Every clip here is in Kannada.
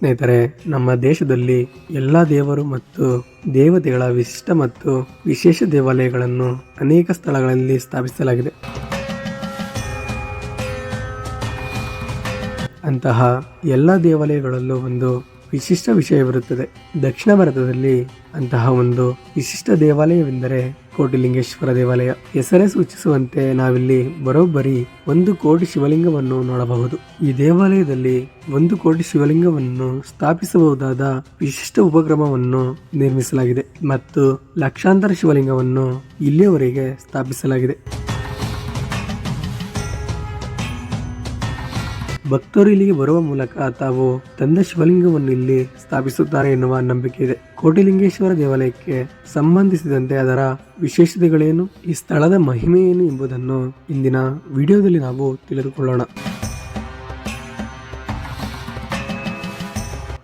ಸ್ನೇಹಿತರೆ, ನಮ್ಮ ದೇಶದಲ್ಲಿ ಎಲ್ಲ ದೇವರು ಮತ್ತು ದೇವತೆಗಳ ವಿಶಿಷ್ಟ ಮತ್ತು ವಿಶೇಷ ದೇವಾಲಯಗಳನ್ನು ಅನೇಕ ಸ್ಥಳಗಳಲ್ಲಿ ಸ್ಥಾಪಿಸಲಾಗಿದೆ. ಅಂತಹ ಎಲ್ಲ ದೇವಾಲಯಗಳಲ್ಲೂ ಒಂದು ವಿಶಿಷ್ಟ ವಿಷಯವಿರುತ್ತದೆ ದಕ್ಷಿಣ ಭಾರತದಲ್ಲಿ ಅಂತಹ ಒಂದು ವಿಶಿಷ್ಟ ದೇವಾಲಯವೆಂದರೆ ಕೋಟಿಲಿಂಗೇಶ್ವರ ದೇವಾಲಯ. ಹೆಸರೇ ಸೂಚಿಸುವಂತೆ ನಾವಿಲ್ಲಿ ಬರೋಬ್ಬರಿ ಒಂದು ಕೋಟಿ ಶಿವಲಿಂಗವನ್ನು ನೋಡಬಹುದು. ಈ ದೇವಾಲಯದಲ್ಲಿ ಒಂದು ಕೋಟಿ ಶಿವಲಿಂಗವನ್ನು ಸ್ಥಾಪಿಸಬಹುದಾದ ವಿಶಿಷ್ಟ ಉಪಕ್ರಮವನ್ನು ನಿರ್ಮಿಸಲಾಗಿದೆ ಮತ್ತು ಲಕ್ಷಾಂತರ ಶಿವಲಿಂಗವನ್ನು ಇಲ್ಲಿಯವರೆಗೆ ಸ್ಥಾಪಿಸಲಾಗಿದೆ. ಭಕ್ತರು ಇಲ್ಲಿಗೆ ಬರುವ ಮೂಲಕ ತಾವು ತಂದ ಶಿವಲಿಂಗವನ್ನು ಇಲ್ಲಿ ಸ್ಥಾಪಿಸುತ್ತಾರೆ ಎನ್ನುವ ನಂಬಿಕೆ ಇದೆ. ಕೋಟಿಲಿಂಗೇಶ್ವರ ದೇವಾಲಯಕ್ಕೆ ಸಂಬಂಧಿಸಿದಂತೆ ಅದರ ವಿಶೇಷತೆಗಳೇನು, ಈ ಸ್ಥಳದ ಮಹಿಮೆಯೇನು ಎಂಬುದನ್ನು ಇಂದಿನ ವಿಡಿಯೋದಲ್ಲಿ ನಾವು ತಿಳಿದುಕೊಳ್ಳೋಣ.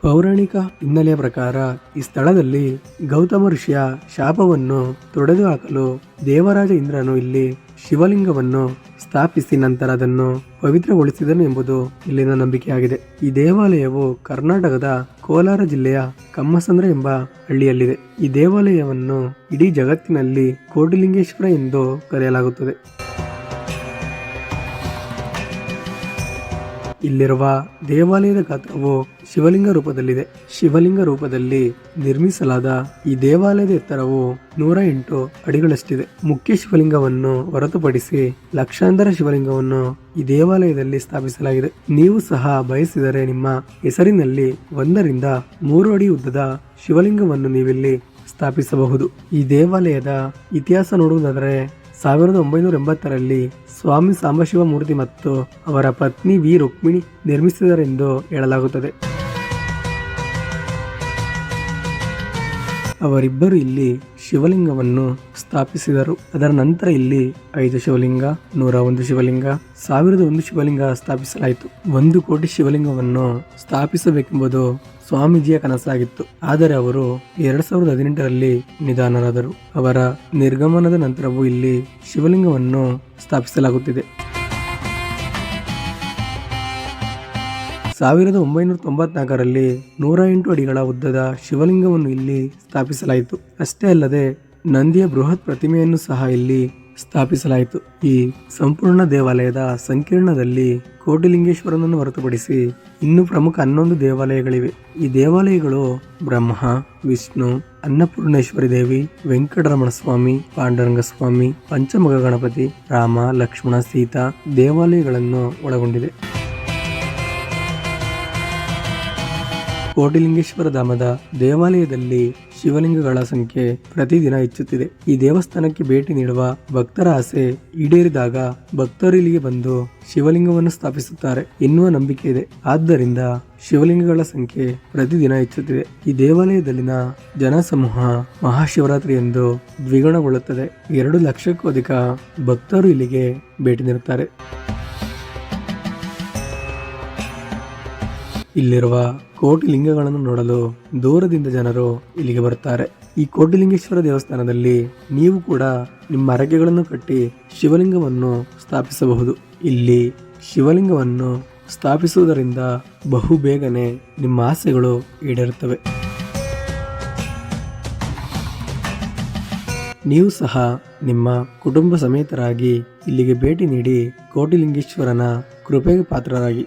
ಪೌರಾಣಿಕ ಹಿನ್ನೆಲೆಯ ಪ್ರಕಾರ ಈ ಸ್ಥಳದಲ್ಲಿ ಗೌತಮ ಋಷಿಯ ಶಾಪವನ್ನು ತೊಡೆದು ಹಾಕಲು ದೇವರಾಜ ಇಂದ್ರನು ಇಲ್ಲಿ ಶಿವಲಿಂಗವನ್ನು ಸ್ಥಾಪಿಸಿ ನಂತರ ಅದನ್ನು ಪವಿತ್ರಗೊಳಿಸಿದನು ಎಂಬುದು ಇಲ್ಲಿನ ನಂಬಿಕೆಯಾಗಿದೆ. ಈ ದೇವಾಲಯವು ಕರ್ನಾಟಕದ ಕೋಲಾರ ಜಿಲ್ಲೆಯ ಕಮ್ಮಸಂದ್ರ ಎಂಬ ಹಳ್ಳಿಯಲ್ಲಿದೆ. ಈ ದೇವಾಲಯವನ್ನು ಇಡೀ ಜಗತ್ತಿನಲ್ಲಿ ಕೋಟಿಲಿಂಗೇಶ್ವರ ಎಂದು ಕರೆಯಲಾಗುತ್ತದೆ. ಇಲ್ಲಿರುವ ದೇವಾಲಯದ ಗಾತ್ರವು ಶಿವಲಿಂಗ ರೂಪದಲ್ಲಿದೆ. ಶಿವಲಿಂಗ ರೂಪದಲ್ಲಿ ನಿರ್ಮಿಸಲಾದ ಈ ದೇವಾಲಯದ ಎತ್ತರವು ನೂರ ಎಂಟು ಅಡಿಗಳಷ್ಟಿದೆ. ಮುಖ್ಯ ಶಿವಲಿಂಗವನ್ನು ಹೊರತುಪಡಿಸಿ ಲಕ್ಷಾಂತರ ಶಿವಲಿಂಗವನ್ನು ಈ ದೇವಾಲಯದಲ್ಲಿ ಸ್ಥಾಪಿಸಲಾಗಿದೆ. ನೀವು ಸಹ ಬಯಸಿದರೆ ನಿಮ್ಮ ಹೆಸರಿನಲ್ಲಿ ಒಂದರಿಂದ ಮೂರು ಅಡಿ ಉದ್ದದ ಶಿವಲಿಂಗವನ್ನು ನೀವಿಲ್ಲಿ ಸ್ಥಾಪಿಸಬಹುದು. ಈ ದೇವಾಲಯದ ಇತಿಹಾಸ ನೋಡುವುದಾದರೆ ಸಾವಿರದ ಒಂಬೈನೂರ ಎಂಬತ್ತರಲ್ಲಿ ಸ್ವಾಮಿ ಸಾಂಬಶಿವ ಮೂರ್ತಿ ಮತ್ತು ಅವರ ಪತ್ನಿ ವಿ ರುಕ್ಮಿಣಿ ನಿರ್ಮಿಸಿದರೆಂದು ಹೇಳಲಾಗುತ್ತದೆ. ಅವರಿಬ್ಬರು ಇಲ್ಲಿ ಶಿವಲಿಂಗವನ್ನು ಸ್ಥಾಪಿಸಿದರು. ಅದರ ನಂತರ ಇಲ್ಲಿ ಐದು ಶಿವಲಿಂಗ, ನೂರ ಒಂದು ಶಿವಲಿಂಗ, ಸಾವಿರದ ಒಂದು ಶಿವಲಿಂಗ ಸ್ಥಾಪಿಸಲಾಯಿತು. ಒಂದು ಕೋಟಿ ಶಿವಲಿಂಗವನ್ನು ಸ್ಥಾಪಿಸಬೇಕೆಂಬುದು ಸ್ವಾಮೀಜಿಯ ಕನಸಾಗಿತ್ತು. ಆದರೆ ಅವರು ಎರಡ್ ಸಾವಿರದ ಹದಿನೆಂಟರಲ್ಲಿ ನಿಧನರಾದರು. ಅವರ ನಿರ್ಗಮನದ ನಂತರವೂ ಇಲ್ಲಿ ಶಿವಲಿಂಗವನ್ನು ಸ್ಥಾಪಿಸಲಾಗುತ್ತಿದೆ. ಸಾವಿರದ ಒಂಬೈನೂರ ತೊಂಬತ್ನಾಲ್ಕರಲ್ಲಿ ನೂರ ಎಂಟು ಅಡಿಗಳ ಉದ್ದದ ಶಿವಲಿಂಗವನ್ನು ಇಲ್ಲಿ ಸ್ಥಾಪಿಸಲಾಯಿತು. ಅಷ್ಟೇ ಅಲ್ಲದೆ ನಂದಿಯ ಬೃಹತ್ ಪ್ರತಿಮೆಯನ್ನು ಸಹ ಇಲ್ಲಿ ಸ್ಥಾಪಿಸಲಾಯಿತು. ಈ ಸಂಪೂರ್ಣ ದೇವಾಲಯದ ಸಂಕೀರ್ಣದಲ್ಲಿ ಕೋಟಿಲಿಂಗೇಶ್ವರನನ್ನು ಹೊರತುಪಡಿಸಿ ಇನ್ನೂ ಪ್ರಮುಖ ಹನ್ನೊಂದು ದೇವಾಲಯಗಳಿವೆ. ಈ ದೇವಾಲಯಗಳು ಬ್ರಹ್ಮ, ವಿಷ್ಣು, ಅನ್ನಪೂರ್ಣೇಶ್ವರಿ ದೇವಿ ವೆಂಕಟರಮಣ ಸ್ವಾಮಿ ಪಾಂಡುರಂಗ ಸ್ವಾಮಿ ಪಂಚಮುಖ ಗಣಪತಿ, ರಾಮ, ಲಕ್ಷ್ಮಣ, ಸೀತಾ ದೇವಾಲಯಗಳನ್ನು ಒಳಗೊಂಡಿದೆ. ಕೋಟಿಲಿಂಗೇಶ್ವರ ಧಾಮದ ದೇವಾಲಯದಲ್ಲಿ ಶಿವಲಿಂಗಗಳ ಸಂಖ್ಯೆ ಪ್ರತಿದಿನ ಹೆಚ್ಚುತ್ತಿದೆ. ಈ ದೇವಸ್ಥಾನಕ್ಕೆ ಭೇಟಿ ನೀಡುವ ಭಕ್ತರ ಆಸೆ ಈಡೇರಿದಾಗ ಭಕ್ತರು ಇಲ್ಲಿಗೆ ಬಂದು ಶಿವಲಿಂಗವನ್ನು ಸ್ಥಾಪಿಸುತ್ತಾರೆ ಎನ್ನುವ ನಂಬಿಕೆ ಇದೆ. ಆದ್ದರಿಂದ ಶಿವಲಿಂಗಗಳ ಸಂಖ್ಯೆ ಪ್ರತಿದಿನ ಹೆಚ್ಚುತ್ತಿದೆ. ಈ ದೇವಾಲಯದಲ್ಲಿನ ಜನಸಮೂಹ ಮಹಾಶಿವರಾತ್ರಿ ಎಂದು ದ್ವಿಗುಣಗೊಳ್ಳುತ್ತದೆ. ಎರಡು ಲಕ್ಷಕ್ಕೂ ಅಧಿಕ ಭಕ್ತರು ಇಲ್ಲಿಗೆ ಭೇಟಿ ನೀಡುತ್ತಾರೆ. ಇಲ್ಲಿರುವ ಕೋಟಿ ಲಿಂಗಗಳನ್ನು ನೋಡಲು ದೂರದಿಂದ ಜನರು ಇಲ್ಲಿಗೆ ಬರುತ್ತಾರೆ. ಈ ಕೋಟಿಲಿಂಗೇಶ್ವರ ದೇವಸ್ಥಾನದಲ್ಲಿ ನೀವು ಕೂಡ ನಿಮ್ಮ ಹರಕೆಗಳನ್ನು ಕಟ್ಟಿ ಶಿವಲಿಂಗವನ್ನು ಸ್ಥಾಪಿಸಬಹುದು. ಇಲ್ಲಿ ಶಿವಲಿಂಗವನ್ನು ಸ್ಥಾಪಿಸುವುದರಿಂದ ಬಹು ಬೇಗನೆ ನಿಮ್ಮ ಆಸೆಗಳು ಈಡೇರುತ್ತವೆ. ನೀವು ಸಹ ನಿಮ್ಮ ಕುಟುಂಬ ಸಮೇತರಾಗಿ ಇಲ್ಲಿಗೆ ಭೇಟಿ ನೀಡಿ ಕೋಟಿಲಿಂಗೇಶ್ವರನ ಕೃಪೆಗೆ ಪಾತ್ರರಾಗಿ.